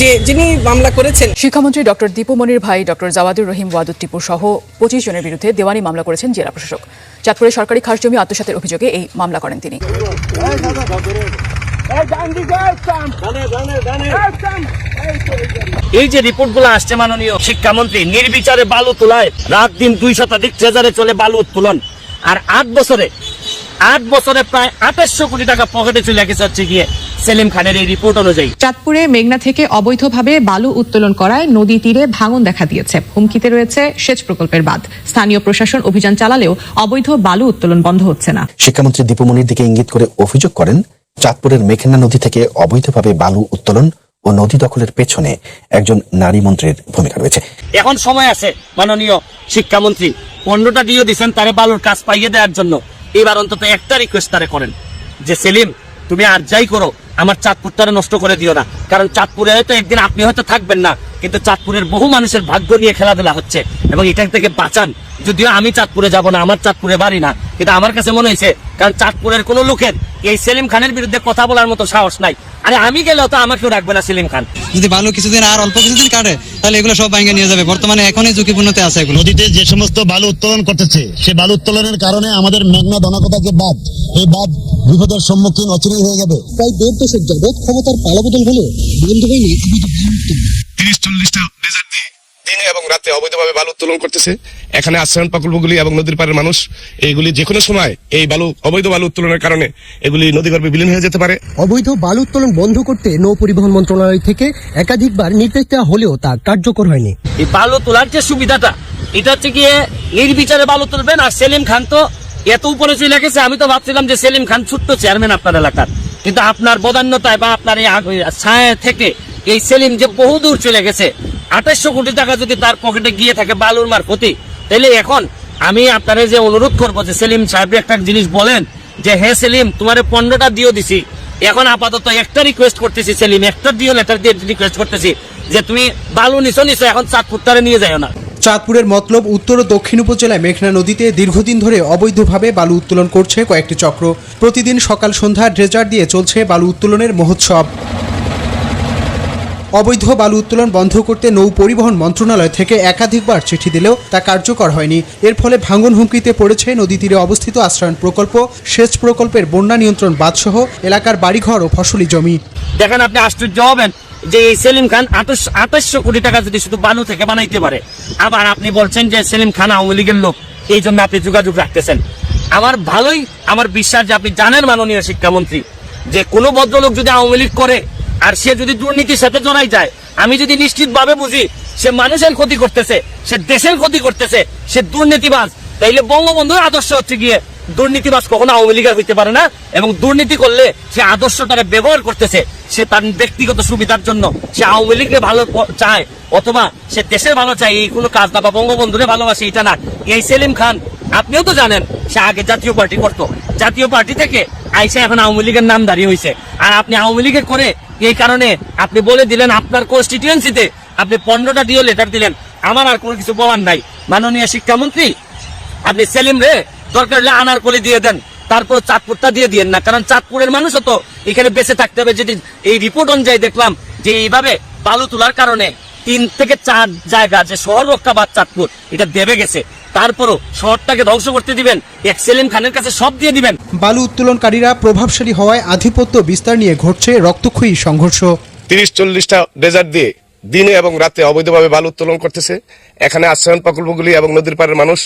যে যিনি মামলা করেছেন। শিক্ষামন্ত্রী ডক্টর দীপুমনির ভাই ডক্টর জাওয়াদুর রহিম ওয়াদুদ টিপু সহ পঁচিশ জনের বিরুদ্ধে দেওয়ানি মামলা করেছেন জেলা প্রশাসক। চাঁদপুরে সরকারি খাস জমি আত্মসাতের অভিযোগে এই মামলা করেন তিনি। এই যে রিপোর্টগুলো আসছে মাননীয় শিক্ষামন্ত্রী নির্বিচারে বালু তোলায় রাত দিন দুই শতাধিক ট্রেজারে চলে বালু উত্তোলন। আর আট বছরে আট বছরে প্রায় আঠাশশো কোটি টাকা পকেটে চলে গেছে হচ্ছে গিয়ে সেলিম খানের এই রিপোর্ট অনুযায়ী। চাঁদপুরে মেঘনা থেকে অবৈধভাবে বালু উত্তোলন করায় নদী তীরে ভাঙন দেখা দিয়েছে। হুমকিতে রয়েছে সেচ প্রকল্পের বাঁধ। স্থানীয় প্রশাসন অভিযান চালালেও অবৈধ বালু উত্তোলন বন্ধ হচ্ছে না। শিক্ষামন্ত্রী দীপুমনির দিকে ইঙ্গিত করে অভিযোগ করেন চাঁদপুরের মেঘনা নদী থেকে অবৈধভাবে বালু উত্তোলন ও নদী দখলের পেছনে একজন নারী মন্ত্রীর ভূমিকা রয়েছে। এখন সময় আছে মাননীয় শিক্ষামন্ত্রী পনেরোটা দিয়ে দিচ্ছেন তারে বালুর কাজ পাইয়ে দেওয়ার জন্য। এবার অন্তত একটা রিকোয়েস্ট তারে করেন যে, সেলিম, তুমি আর যাই করো, আমার চাঁদপুরটারে নষ্ট করে দিও না। কারণ চাঁদপুরে হয়তো একদিন আপনি হয়তো থাকবেন না, কিন্তু চাঁদপুরের বহু মানুষের ভাগ্য নিয়ে খেলাধুলা হচ্ছে এবং এটা থেকে বাঁচান। যদিও আমি চাঁদপুরে যাব না আমার চাঁদপুরে বাড়ি না কিন্তু আমার কাছে মনে হয়েছে কারণ চাঁদপুরের কোনো লোকের এই সেলিম খানের বিরুদ্ধে কথা বলার মতো সাহস নাই। আরে আমি গেলেও তো আমাকেও রাখবে না সেলিম খান। যদি বালু কিছুদিন আর অল্প কিছুদিন কাটে তাহলে এগুলো সব ভাঙে নিয়ে যাবে। বর্তমানে এখনই ঝুঁকিপূর্ণতে আছে এগুলো। নদীতে যে সমস্ত বালু উত্তোলন করতেছে সে বালু উত্তোলনের কারণে আমাদের মেঘনা দনাকতা যে বাঁধ এই বাঁধ বিপদের সম্মুখীন অচিরেই হয়ে যাবে। প্রায় দেড় দশক যাবৎ ক্ষমতার পালাবদল হলেও বন্ধ হয়নি তিরিশ চল্লিশটা ডেজার্ট দিয়ে দিনে এবং রাতে অবৈধভাবে বালু উত্তোলন করতেছে। এখানে আশ্রয়ণ প্রকল্পগুলি এবং নদীর পাড়ের মানুষ এইগুলি যে কোনো সময় এই বালু অবৈধ বালু উত্তোলনের কারণে এগুলি নদীগর্ভে বিলীন হয়ে যেতে পারে। অবৈধ বালু উত্তোলন বন্ধ করতে নৌ পরিবহন মন্ত্রণালয় থেকে একাধিকবার নির্দেশ দেওয়া হলেও তা কার্যকর হয়নি। এই বালু তোলার যে সুবিধাটা এটা হচ্ছে গিয়ে নির্বিচারে বালু তুলবেন আর সেলিম খান তো এত উপরে চলে গেছে আমি তো ভাবছিলাম যে সেলিম খান ছোট্ট চেয়ারম্যান আপনার এলাকার। কিন্তু আপনার বদান্যতায় বা আপনার এই ছায়া থেকে এই সেলিম যে বহু দূর চলে গেছে আঠাশশো কোটি টাকা যদি তার পকেটে গিয়ে থাকে বালুর মারফতি তাহলে এখন আমি আপনারে যে অনুরোধ করব যে সেলিম সাহেব একটা জিনিস বলেন, যে হে সেলিম, তোমার পনেরোটা দিও দিছি। এখন আপাতত একটা রিকোয়েস্ট করতেছি সেলিম, একটা দিও লেটার দিয়ে রিকোয়েস্ট করতেছি, যে তুমি বালু নিছো নিছো, এখন চার ফুটটারে নিয়ে যাও না। চাঁদপুরের মতলব উত্তর ও দক্ষিণ উপজেলায় মেঘনা নদীতে দীর্ঘদিন ধরে অবৈধভাবে বালু উত্তোলন করছে কয়েকটি চক্র। প্রতিদিন সকাল সন্ধ্যা ড্রেজার দিয়ে চলছে বালু উত্তোলনের মহোৎসব। অবৈধ বালু উত্তোলন বন্ধ করতে নৌ পরিবহন মন্ত্রণালয় থেকে একাধিকবার চিঠি দিলেও তা কার্যকর হয়নি। এর ফলে ভাঙন হুমকিতে পড়েছে নদী তীরে অবস্থিত আশ্রয়ণ প্রকল্প, সেচ প্রকল্পের বন্যা নিয়ন্ত্রণ বাঁধসহ এলাকার বাড়িঘর ও ফসলি জমি। দেখেন আপনি আশ্চর্য হবেন যে এই সেলিম খান আঠাশ আঠাশশো কোটি টাকা যদি শুধু বালু থেকে বানাইতে পারে, আবার আপনি বলছেন যে সেলিম খান আওয়ামী লীগের লোক, এই জন্য আপনি যোগাযোগ রাখতেছেন। আমার ভালোই আমার বিশ্বাস যে আপনি জানেন মাননীয় শিক্ষামন্ত্রী, যে কোনো ভদ্রলোক যদি আওয়ামী লীগ করে আর সে যদি দুর্নীতির সাথে জড়াই যায়, আমি যদি নিশ্চিতভাবে বুঝি সে মানুষের ক্ষতি করতেছে, সে দেশের ক্ষতি করতেছে, সে দুর্নীতিবাজ, তাইলে বঙ্গবন্ধুর আদর্শ হচ্ছে গিয়ে দুর্নীতিবাজ কখনো আওয়ামী লীগের হইতে পারে না, এবং দুর্নীতি করলে সে আদর্শটারে ব্যবহার করতেছে, সে তার ব্যক্তিগত সুবিধার জন্য, সে আওয়ামী লীগকে ভালো চায়, অথবা সে দেশের ভালো চায়, এই কোনো কাজ না বা বঙ্গবন্ধুরে ভালোবাসে, এটা না। এই সেলিম খান, আপনিও তো জানেন, সে আগে জাতীয় পার্টি করতো। জাতীয় পার্টি থেকে আইসা এখন আওয়ামী লীগের নাম দাঁড়িয়ে হয়েছে আর আপনি আওয়ামী লীগের করে এই কারণে আপনি বলে দিলেন আপনার কনস্টিটিউয়েন্সিতে আপনি পনেরোটা দিয়েও লেটার দিলেন। আমার আর কোনো কিছু বলার নাই। মাননীয় শিক্ষামন্ত্রী, আপনি সেলিম রে, দরকার হলে আনার করে দিয়ে দেন। তারপর চাঁদপুরটা দিয়ে দিয়েন না, কারণ চাঁদপুরের মানুষও তো এখানে বেঁচে থাকতে হবে। যদি এই রিপোর্ট অনুযায়ী দেখলাম যে এইভাবে বালু তোলার কারণে তিন থেকে চার জায়গা যে শহর রক্ষা বা চাঁদপুর, এটা দেবে গেছে। তারপরও শহরটাকে ধ্বংস করতে দিবেন। এক সেলিম খানের কাছে সব দিয়ে দিবেন। বালু উত্তোলনকারীরা প্রভাবশালী হওয়ায় আধিপত্য বিস্তার নিয়ে ঘটছে রক্তক্ষয়ী সংঘর্ষ। তিরিশ চল্লিশটা ডেজার্ট দিয়ে দিনে এবং রাতে অবৈধভাবে বালু উত্তোলন করতেছে। এখানে আশ্রয়ন প্রকল্পগুলি এবং নদীর পাড়ের মানুষ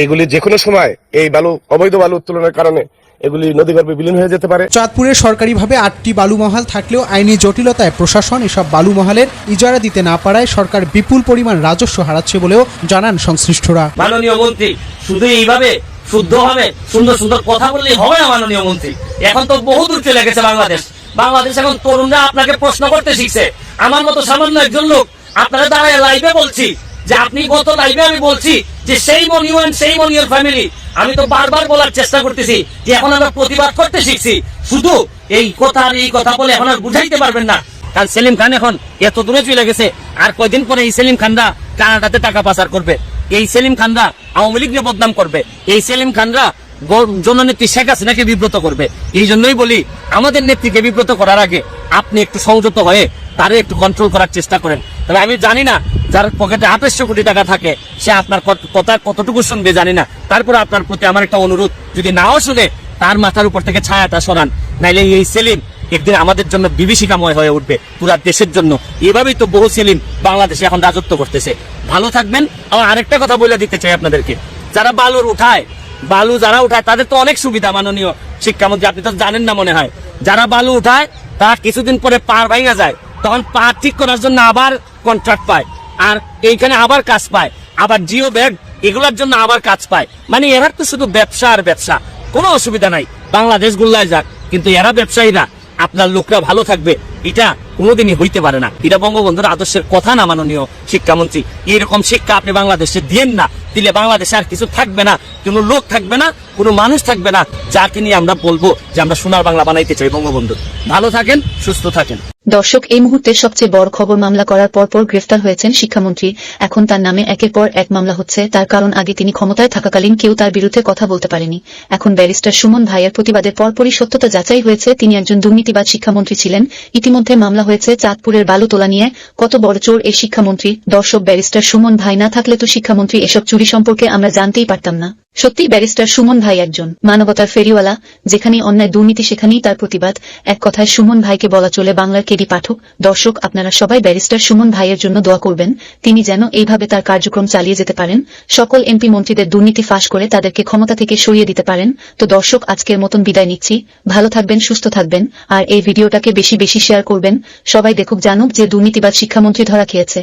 এইগুলি যে কোনো সময় এই বালু অবৈধ বালু উত্তোলনের কারণে এগুলি নদীগর্ভে বিলীন হয়ে যেতে পারে। চাঁদপুরে সরকারিভাবে আটটি বালু মহাল থাকলেও আইনি জটিলতায় প্রশাসন এসব বালু মহালের ইজারা দিতে না পারায় সরকার বিপুল পরিমাণ রাজস্ব হারাচ্ছে বলেও জানান সংশ্লিষ্টরা। মাননীয় মন্ত্রী শুধু এইভাবে শুদ্ধ হবে সুন্দর সুন্দর কথা বললেই হবে না মাননীয় মন্ত্রী। এখন তো বহু দূর চলে গেছে বাংলাদেশ। বাংলাদেশ এখন তরুণরা আপনাকে প্রশ্ন করতে শিখছে। আমার মতো সামান্য একজন লোক আপনারা দাঁড়ায় লাইভে বলছি যে আপনি গত লাইভে আমি বলছি যে সেই মনিউমেন্ট সেই মনিয়র ফ্যামিলি আমি তো বারবার বলার চেষ্টা করতেছি যে এখন আমরা প্রতিবাদ করতে শিখছি। শুধু এই কথা আর এই কথা বলে এখন আর বুঝাইতে পারবেন না। কারণ সেলিম খান এখন এত দূরে চলে গেছে, আর কয়দিন পরে এই সেলিম খানরা কানাডাতে টাকা পাচার করবে। এই সেলিম খানরা আওয়ামী লীগকে বদনাম করবে। এই সেলিম খানরা জননেত্রী শেখ হাসিনাকে বিব্রত করবে। এই জন্যই বলি, আমাদের নেত্রীকে বিব্রত করার আগে আপনি একটু সংযত হয়ে তারে একটু কন্ট্রোল করার চেষ্টা করেন। তবে আমি জানি না যার পকেটে আঠাশশো কোটি টাকা থাকে, সে আপনার কথা কতটুকু শুনবে জানি না। তারপরে আপনার প্রতি আমার একটা অনুরোধ, যদি নাও শুনে তার মাথার উপর থেকে ছায়াটা সরান, নাইলে এই সেলিম একদিন আমাদের জন্য বিভীষিকাময় হয়ে উঠবে পুরা দেশের জন্য। এভাবেই তো বহু সেলিম বাংলাদেশে এখন রাজত্ব করতেছে। ভালো থাকবেন। আমার আরেকটা কথা বলে দিতে চাই আপনাদেরকে। যারা বালুর উঠায়, বালু যারা উঠায়, তাদের তো অনেক সুবিধা মাননীয় শিক্ষামন্ত্রী। আপনি তো জানেন না মনে হয়। যারা বালু উঠায়, তারা কিছুদিন পরে পার ভাঙা যায়। তখন পা ঠিক করার জন্য আবার কন্ট্রাক্ট পায়। আর এইখানে আবার কাজ পায়। আবার জিও ব্যাগ, এগুলোর জন্য আবার কাজ পায়। মানে এরা তো শুধু ব্যবসা আর ব্যবসা। কোনো অসুবিধা নাই। বাংলাদেশ গুল্লায় যাক। কিন্তু এরা ব্যবসায়ী না আপনার লোকরা ভালো থাকবে। এটা কোনোদিনই হইতে পারে না। এটা বঙ্গবন্ধুর আদর্শের কথা না, মাননীয় শিক্ষামন্ত্রী। এরকম শিক্ষা আপনি বাংলাদেশে দিয়েন না, দিলে বাংলাদেশে আর কিছু থাকবে না, কোনো লোক থাকবে না, কোনো মানুষ থাকবে না, যাকে নিয়ে আমরা বলব যে আমরা সোনার বাংলা বানাইতে চাই বঙ্গবন্ধু। ভালো থাকেন, সুস্থ থাকেন। দর্শক, এই মুহূর্তের সবচেয়ে বড় খবর মামলা করার পরপর গ্রেফতার হয়েছেন শিক্ষামন্ত্রী। এখন তার নামে একের পর এক মামলা হচ্ছে। তার কারণ আগে তিনি ক্ষমতায় থাকাকালীন কেউ তার বিরুদ্ধে কথা বলতে পারেনি। এখন ব্যারিস্টার সুমন ভাইয়ের প্রতিবাদের পরপরই সত্যতা যাচাই হয়েছে। তিনি একজন দুর্নীতিবাদ শিক্ষামন্ত্রী ছিলেন। ইতিমধ্যে মামলা হয়েছে চাঁদপুরের বালু তোলা নিয়ে। কত বড় চোর এই শিক্ষামন্ত্রী? দর্শক ব্যারিস্টার সুমন ভাই না থাকলে তো শিক্ষামন্ত্রী এসব চুরি সম্পর্কে আমরা জানতেই পারতাম না। সত্যি ব্যারিস্টার সুমন ভাই একজন মানবতার ফেরিওয়ালা, যেখানে অন্যায় দুর্নীতি সেখানেই তার প্রতিবাদ। এক কথায় সুমন ভাইকে বলা চলে বাংলার কেডি পাঠক। দর্শক, আপনারা সবাই ব্যারিস্টার সুমন ভাইয়ের জন্য দোয়া করবেন। তিনি যেন এইভাবে তার কার্যক্রম চালিয়ে যেতে পারেন। সকল এমপি মন্ত্রীদের দুর্নীতি ফাঁস করে তাদেরকে ক্ষমতা থেকে সরিয়ে দিতে পারেন। তো দর্শক, আজকের মতন বিদায় নিচ্ছি। ভালো থাকবেন, সুস্থ থাকবেন। আর এই ভিডিওটাকে বেশি বেশি শেয়ার করবেন। সবাই দেখুক, জানুক যে দুর্নীতিবাদ শিক্ষামন্ত্রী ধরা খেয়েছে।